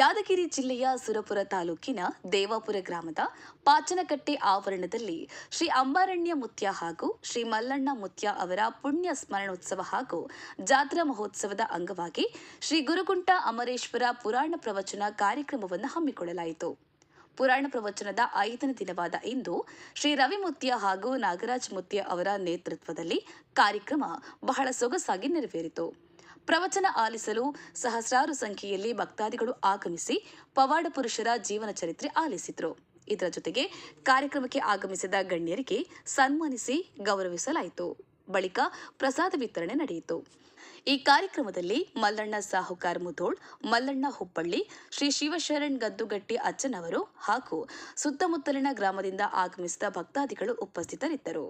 ಯಾದಗಿರಿ ಜಿಲ್ಲೆಯ ಸುರಪುರ ತಾಲೂಕಿನ ದೇವಾಪುರ ಗ್ರಾಮದ ಪಾಚನಕಟ್ಟೆ ಆವರಣದಲ್ಲಿ ಶ್ರೀ ಅಂಬಾರಣ್ಯ ಮುತ್ಯ ಹಾಗೂ ಶ್ರೀ ಮಲ್ಲಣ್ಣ ಮುತ್ಯ ಅವರ ಪುಣ್ಯ ಸ್ಮರಣೋತ್ಸವ ಹಾಗೂ ಜಾತ್ರಾ ಮಹೋತ್ಸವದ ಅಂಗವಾಗಿ ಶ್ರೀ ಗುರುಗುಂಟ ಅಮರೇಶ್ವರ ಪುರಾಣ ಪ್ರವಚನ ಕಾರ್ಯಕ್ರಮವನ್ನು ಹಮ್ಮಿಕೊಳ್ಳಲಾಯಿತು. ಪುರಾಣ ಪ್ರವಚನದ ಐದನೇ ದಿನವಾದ ಇಂದು ಶ್ರೀ ರವಿ ಮುತ್ಯ ಹಾಗೂ ನಾಗರಾಜ್ ಮುತ್ಯ ಅವರ ನೇತೃತ್ವದಲ್ಲಿ ಕಾರ್ಯಕ್ರಮ ಬಹಳ ಸೊಗಸಾಗಿ ನೆರವೇರಿತು. ಪ್ರವಚನ ಆಲಿಸಲು ಸಹಸ್ರಾರು ಸಂಖ್ಯೆಯಲ್ಲಿ ಭಕ್ತಾದಿಗಳು ಆಗಮಿಸಿ ಪವಾಡ ಪುರುಷರ ಜೀವನ ಚರಿತ್ರೆ ಆಲಿಸಿದರು. ಇದರ ಜೊತೆಗೆ ಕಾರ್ಯಕ್ರಮಕ್ಕೆ ಆಗಮಿಸಿದ ಗಣ್ಯರಿಗೆ ಸನ್ಮಾನಿಸಿ ಗೌರವಿಸಲಾಯಿತು. ಬಳಿಕ ಪ್ರಸಾದ ವಿತರಣೆ ನಡೆಯಿತು. ಈ ಕಾರ್ಯಕ್ರಮದಲ್ಲಿ ಮಲ್ಲಣ್ಣ ಸಾಹುಕಾರ್ ಮುಧೋಳ್, ಮಲ್ಲಣ್ಣ ಹುಬ್ಬಳ್ಳಿ ಶ್ರೀ ಶಿವಶರಣ್ ಗದ್ದುಗಟ್ಟಿ ಅಚ್ಚನವರು ಹಾಗೂ ಸುತ್ತಮುತ್ತಲಿನ ಗ್ರಾಮದಿಂದ ಆಗಮಿಸಿದ ಭಕ್ತಾದಿಗಳು ಉಪಸ್ಥಿತರಿದ್ದರು.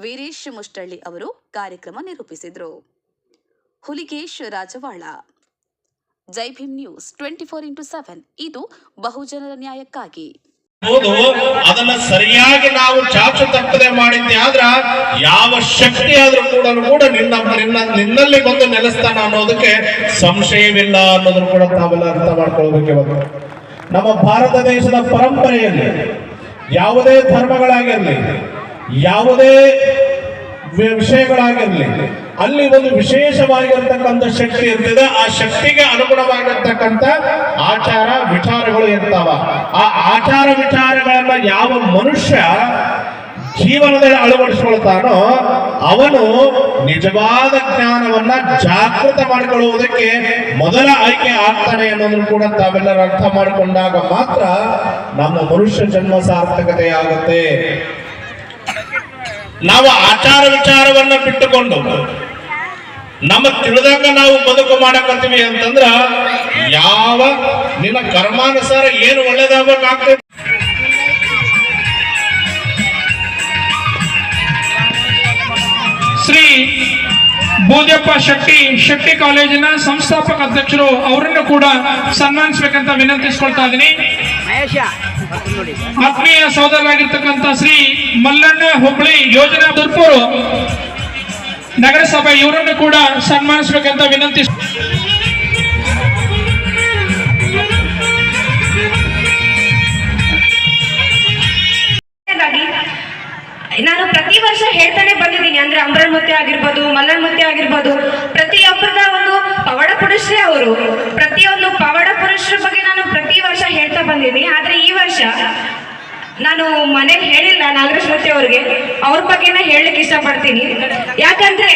ವೀರೇಶ್ ಮುಷ್ಟಳ್ಳಿ ಅವರು ಕಾರ್ಯಕ್ರಮ ನಿರೂಪಿಸಿದರು. Huligesh Rajavala. Jai Bhim news twenty four into seven. ಇದು ಬಹುಜನರ ನ್ಯಾಯಕ್ಕಾಗಿ. ಹೌದು, ಅದನ್ನ ಸರಿಯಾಗಿ ನಾವು ಚಾಚು ತಪ್ಪದೆ ಮಾಡಿದ್ದೆ ಆದ್ರ ಯಾವ ಶಕ್ತಿ ಆದ್ರೂ ಕೂಡ ಕೂಡ ನಿನ್ನ ನಿನ್ನ ನಿನ್ನಲ್ಲಿ ಬಂದು ನೆಲೆಸ್ತಾನ ಅನ್ನೋದಕ್ಕೆ ಸಂಶಯವಿಲ್ಲ ಅನ್ನೋದನ್ನು ಕೂಡ ತಾವೆಲ್ಲ ಅರ್ಥ ಮಾಡ್ಕೊಳ್ಬೇಕು ಇವತ್ತು. ನಮ್ಮ ಭಾರತ ದೇಶದ ಪರಂಪರೆಯಲ್ಲಿ ಯಾವುದೇ ಧರ್ಮಗಳಾಗಿರಲಿ, ಯಾವುದೇ ವಿಷಯಗಳಾಗಿರಲಿ. ಅಲ್ಲಿ ಒಂದು ವಿಶೇಷವಾಗಿರ್ತಕ್ಕಂಥ ಶಕ್ತಿ ಇರ್ತದೆ. ಆ ಶಕ್ತಿಗೆ ಅನುಗುಣವಾಗಿರ್ತಕ್ಕಂಥ ಆಚಾರ ವಿಚಾರಗಳು ಇರ್ತಾವ. ಆ ಆಚಾರ ವಿಚಾರಗಳನ್ನ ಯಾವ ಮನುಷ್ಯ ಜೀವನದಲ್ಲಿ ಅಳವಡಿಸ್ಕೊಳ್ತಾನೋ, ಅವನು ನಿಜವಾದ ಜ್ಞಾನವನ್ನ ಜಾಗೃತ ಮಾಡಿಕೊಳ್ಳುವುದಕ್ಕೆ ಮೊದಲ ಆಯ್ಕೆ ಆಗ್ತಾನೆ ಅನ್ನೋದನ್ನು ಕೂಡ ತಾವೆಲ್ಲರೂ ಅರ್ಥ ಮಾಡಿಕೊಂಡಾಗ ಮಾತ್ರ ನಮ್ಮ ಮನುಷ್ಯ ಜನ್ಮ ಸಾರ್ಥಕತೆ ಆಗುತ್ತೆ ನಾವು ಆಚಾರ ವಿಚಾರವನ್ನ ಬಿಟ್ಟುಕೊಂಡು ನಮ್ಮ ತಿಳಿದಂಗ ನಾವು ಬದುಕು ಮಾಡಕತ್ತೀವಿ ಅಂತಂದ್ರ ಯಾವ ನಿನ್ನ ಕರ್ಮಾನುಸಾರ ಏನು ಒಳ್ಳೇದಾಗಬೇಕಾಗ್ತದೆ? ಶ್ರೀ ಬೋಧಪ್ಪ ಶೆಟ್ಟಿ ಶೆಟ್ಟಿ ಕಾಲೇಜಿನ ಸಂಸ್ಥಾಪಕ ಅಧ್ಯಕ್ಷರು ಅವರನ್ನು ಕೂಡ ಸನ್ಮಾನಿಸಬೇಕಂತ ವಿನಂತಿಸ್ಕೊಳ್ತಾ ಇದ್ದೀನಿ. ಆತ್ಮೀಯ ಸಹೋದರರಾಗಿರ್ತಕ್ಕಂಥ ಶ್ರೀ ಮಲ್ಲಣ್ಣ ಹುಬ್ಳಿ ಯೋಜನಾ ತುರ್ಪೂರು ನಗರಸಭೆ ಇವರನ್ನು ಕೂಡ ಸನ್ಮಾನಿಸಬೇಕಂತ ವಿನಂತಿ ನಾನು ಪ್ರತಿ ವರ್ಷ ಹೇಳ್ತಾನೆ ಬಂದಿದ್ದೀನಿ. ಅಂದ್ರೆ ಅಂಬರನ್ ಮುತ್ತೆ ಆಗಿರ್ಬೋದು ಮಲ್ಲಣ್ಣ ಮುತ್ತೆ ಆಗಿರ್ಬೋದು ಪ್ರತಿಯೊಬ್ಬರದ ಒಂದು ಪವಾಡ ಪುರುಷರೇ ಅವರು ಪ್ರತಿಯೊಂದು ಪವಾಡ ಪುರುಷರ ಬಗ್ಗೆ ನಾನು ಪ್ರತಿ ವರ್ಷ ಹೇಳ್ತಾ ಬಂದಿದ್ದೀನಿ ಆದ್ರೆ ಈ ವರ್ಷ ನಾನು ಮನೆ ಹೇಳಿಲ್ಲ ನಾಗರೇಶ್ ಮುತ್ತೆ ಅವ್ರಿಗೆ. ಅವ್ರ ಬಗ್ಗೆನ ಹೇಳಲಿಕ್ಕೆ ಇಷ್ಟಪಡ್ತೀನಿ. ಯಾಕಂದ್ರೆ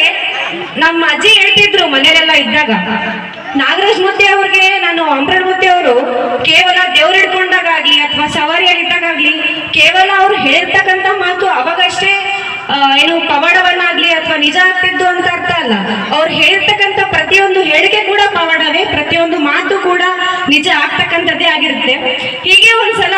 ನಮ್ಮ ಅಜ್ಜಿ ಹೇಳ್ತಿದ್ರು ಮನೇಲೆಲ್ಲ ಇದ್ದಾಗ. ನಾಗರಾಜ್ ಮುತ್ತೆ ಅವ್ರಿಗೆ ನಾನು ಅಂಬರನ್ ಮೂರ್ತಿ ಅವರು ಕೇವಲ ದೇವ್ರು ಹಿಡ್ಕೊಂಡಾಗ್ಲಿ ಅಥವಾ ಸವಾರಿಯಲ್ಲಿದ್ದಾಗಲಿ ಕೇವಲ ಅವ್ರು ಹೇಳಿರ್ತಕ್ಕಂಥ ಮಾತು ಅವಾಗಷ್ಟೇ ಏನು ಪವಾಡವನ್ನಾಗ್ಲಿ ಅಥವಾ ನಿಜ ಆಗ್ತಿದ್ದು ಅಂತ ಅರ್ಥ ಅಲ್ಲ. ಅವ್ರು ಹೇಳಿರ್ತಕ್ಕಂಥ ಪ್ರತಿಯೊಂದು ಹೇಳಿಕೆ ಕೂಡ ಪವಾಡವೇ, ಪ್ರತಿಯೊಂದು ಮಾತು ಕೂಡ ನಿಜ ಆಗ್ತಕ್ಕಂಥದ್ದೇ ಆಗಿರುತ್ತೆ. ಒಂದ್ಸಲ